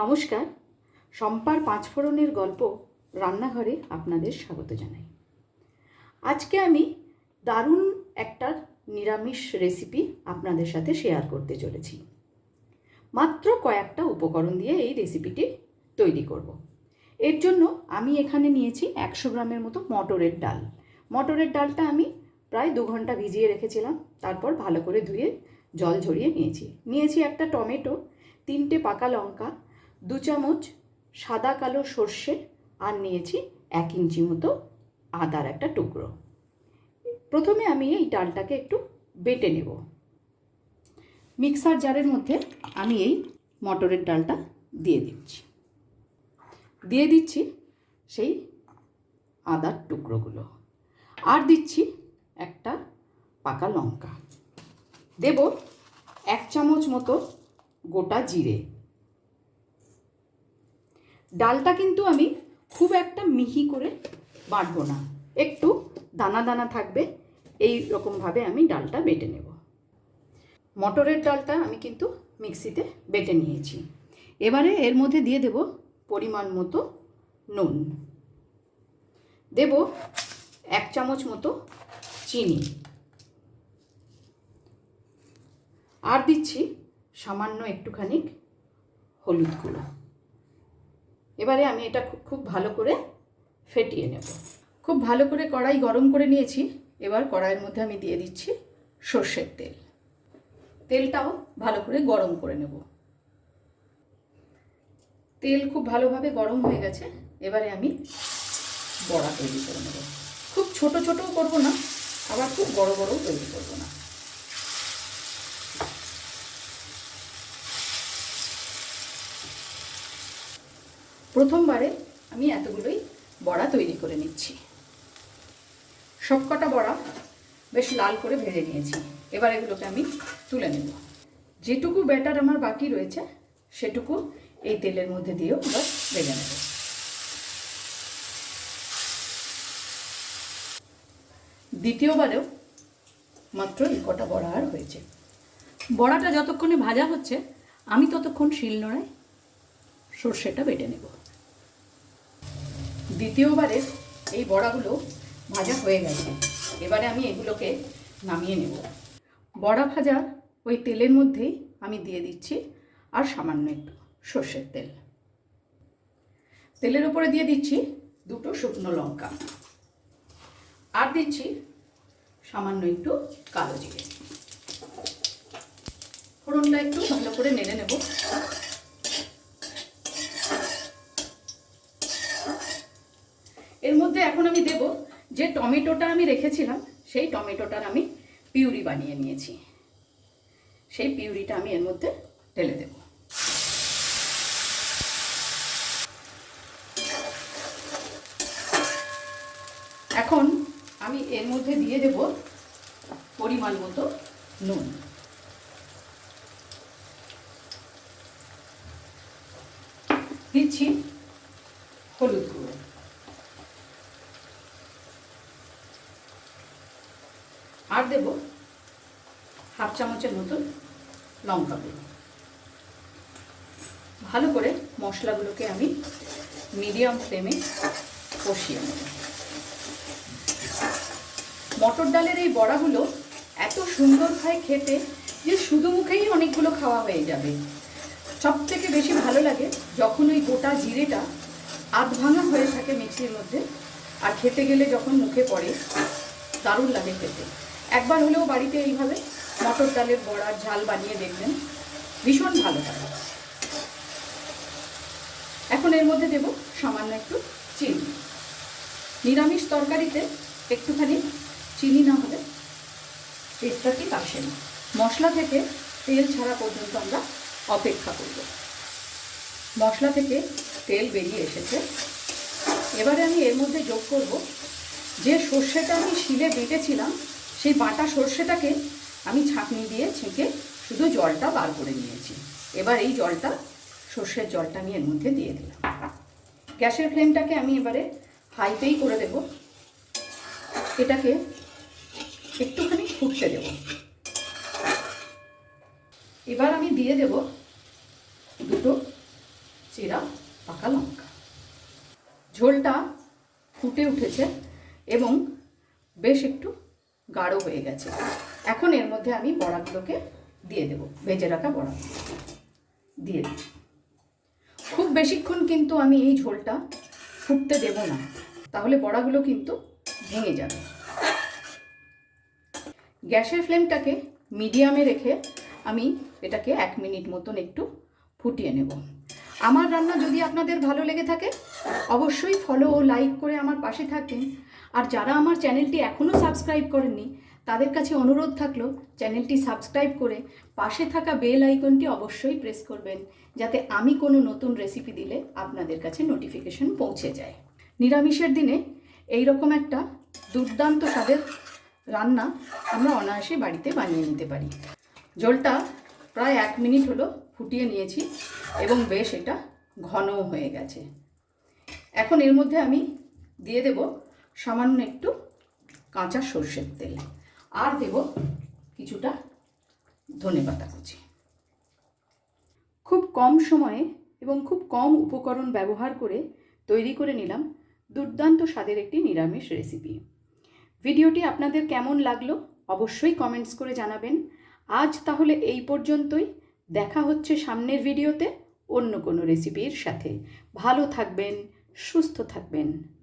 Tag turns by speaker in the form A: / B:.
A: নমস্কার। সম্পার পাঁচফোড়নের গল্প রান্নাঘরে আপনাদের স্বাগত জানাই। আজকে আমি দারুণ একটা নিরামিষ রেসিপি আপনাদের সাথে শেয়ার করতে চলেছি। মাত্র কয়েকটা উপকরণ দিয়ে এই রেসিপিটি তৈরি করব। এর জন্য আমি এখানে নিয়েছি একশো গ্রামের মতো মটরের ডাল। মটরের ডালটা আমি প্রায় দু ঘণ্টা ভিজিয়ে রেখেছিলাম, তারপর ভালো করে ধুয়ে জল ঝরিয়ে নিয়েছি। নিয়েছি একটা টমেটো, তিনটে পাকা লঙ্কা দু চামচ সাদা কালো সর্ষে আর নিয়েছি এক ইঞ্চি মতো আদার একটা টুকরো। প্রথমে আমি এই ডালটাকে একটু বেটে নেব। মিক্সার জারের মধ্যে আমি এই মটরের ডালটা দিয়ে দিচ্ছি। দিয়ে দিচ্ছি সেই আদার টুকরোগুলো। আর দিচ্ছি একটা পাকা লঙ্কা। দেব এক চামচ মতো গোটা জিরে। ডালটা কিন্তু আমি খুব একটা মিহি করে বাটবো না। একটু দানা দানা থাকবে, এই রকমভাবে আমি ডালটা বেটে নেব। মটরের ডালটা আমি কিন্তু মিক্সিতে বেটে নিয়েছি। এবারে এর মধ্যে দিয়ে দেব পরিমাণ মতো নুন। দেব এক চামচ মতো চিনি। আর দিচ্ছি সামান্য একটুখানি হলুদ গুঁড়ো। এবারে আমি এটা খুব ভালো করে ফেটিয়ে নেব। খুব ভালো করে কড়াই গরম করে নিয়েছি। এবার কড়াইয়ের মধ্যে আমি দিয়ে দিচ্ছি সর্ষের তেল। তেলটাও ভালো করে গরম করে নেব। তেল খুব ভালোভাবে গরম হয়ে গেছে। এবারে আমি বড়া তৈরি করে নেব। খুব ছোট, ছোটও করব না, আবার খুব বড়, বড়ও তৈরি করব না। প্রথমবারে আমি এতগুলোই বড়া তৈরি করে নিচ্ছি। সবকটা বড়া বেশ লাল করে ভেজে নিয়েছি। এবার এগুলোকে আমি তুলে নেব। যেটুকু ব্যাটার আমার বাকি রয়েছে, সেটুকু এই তেলের মধ্যে দিয়েও এবার ভেজে নেব। দ্বিতীয়বারেও মাত্র এই কটা বড়া আর হয়েছে। বড়াটা যতক্ষণে ভাজা হচ্ছে, আমি ততক্ষণ শিলনোড়ায় সর্ষেটা বেটে নেব। দ্বিতীয়বারে এই বড়াগুলো ভাজা হয়ে গেছে। এবারে আমি এগুলোকে নামিয়ে নেব। বড়া ভাজা ওই তেলের মধ্যেই আমি দিয়ে দিচ্ছি আর সামান্য একটু সর্ষের তেল। তেলের উপরে দিয়ে দিচ্ছি দুটো শুকনো লঙ্কা। আর দিচ্ছি সামান্য একটু কালো জিরে। ফোড়নটা একটু ভালো করে নেড়ে নেব এর মধ্যে এখন আমি দেব যে টমেটোটা আমি রেখেছিলাম, সেই টমেটোটার আমি পিউরি বানিয়ে নিয়েছি। সেই পিউরিটা আমি এর মধ্যে ঢেলে দেব। এখন আমি এর মধ্যে দিয়ে দেব পরিমাণ মতো নুন। দিচ্ছি হলুদ গুঁড়ো আর দেব হাফ মতন লঙ্কা গুঁড়ো। ভালো করে মশলাগুলোকে আমি মিডিয়াম ফ্লেমে কষিয়ে নেব। মটর ডালের এই বড়াগুলো এত সুন্দর হয় খেতে যে শুধু মুখেই অনেকগুলো খাওয়া হয়ে যাবে। সব থেকে বেশি ভালো লাগে যখন ওই গোটা জিরেটা আধ ভাঙা হয়ে থাকে মিক্সির মধ্যে, আর খেতে গেলে যখন মুখে পড়ে, দারুণ লাগে খেতে। একবার হলেও বাড়িতে এইভাবে মটর ডালের বড়ার ঝাল বানিয়ে দেখবেন। ভীষণ ভালো লাগে। এখন এর মধ্যে দেব সামান্য একটু চিনি। নিরামিষ তরকারিতে একটুখানি চিনি না হলে টেস্টটা ঠিক আসে না। মশলা থেকে তেল ছাড়া পর্যন্ত আমরা অপেক্ষা করব। মশলা থেকে তেল বেরিয়ে এসেছে। এবারে আমি এর মধ্যে যোগ করব যে সর্ষেটা আমি শিলে বেটেছিলাম, সেই বাটা সর্ষেটাকে আমি ছাঁকনি দিয়ে ছেঁকে শুধু জলটা বার করে নিয়েছি। এবার এই জলটা, সর্ষের জলটা আমি এর মধ্যে দিয়ে দিলাম। গ্যাসের ফ্লেমটাকে আমি এবারে হাইতেই করে দেব। এটাকে একটুখানি ফুটতে দেব। এবার আমি দিয়ে দেব দুটো চিরা পাকা লঙ্কা। ঝোলটা ফুটে উঠেছে এবং বেশ একটু গাঢ় হয়ে গেছে। এখন এর মধ্যে আমি বড়াগুলোকে দিয়ে দেব। ভেজে রাখা বড়া। দিয়ে দেব খুব বেশিক্ষণ কিন্তু আমি এই ঝোলটা ফুটতে দেব না। তাহলে বড়াগুলো কিন্তু ভেঙে যাবে। গ্যাসের ফ্লেমটাকে মিডিয়ামে রেখে আমি এটাকে এক মিনিট মতন একটু ফুটিয়ে নেব। আমার রান্না যদি আপনাদের ভালো লেগে থাকে, অবশ্যই ফলো ও লাইক করে আমার পাশে থাকবেন। আর যারা আমার চ্যানেলটি এখনও সাবস্ক্রাইব করেননি, তাদের কাছে অনুরোধ থাকল চ্যানেলটি সাবস্ক্রাইব করে পাশে থাকা বেল আইকনটি অবশ্যই প্রেস করবেন, যাতে আমি কোনো নতুন রেসিপি দিলে আপনাদের কাছে নোটিফিকেশন পৌঁছে যায়। নিরামিষের দিনে এই রকম একটা দুর্দান্ত স্বাদের রান্না আমরা অনায়াসে বাড়িতে বানিয়ে নিতে পারি। জলটা প্রায় এক মিনিট হলো ফুটিয়ে নিয়েছি এবং বেশ এটা ঘনও হয়ে গেছে। এখন এর মধ্যে আমি দিয়ে দেব সামান্য একটু কাঁচা সর্ষের তেল। আর দেব কিছুটা ধনে পাতা কুচি। খুব কম সময়ে এবং খুব কম উপকরণ ব্যবহার করে তৈরি করে নিলাম দুর্দান্ত স্বাদের একটি নিরামিষ রেসিপি ভিডিওটি আপনাদের কেমন লাগল অবশ্যই কমেন্টস করে জানাবেন। আজ তাহলে এই পর্যন্তই। দেখা হচ্ছে সামনের ভিডিওতে অন্য কোনো রেসিপির সাথে। ভালো থাকবেন, সুস্থ থাকবেন।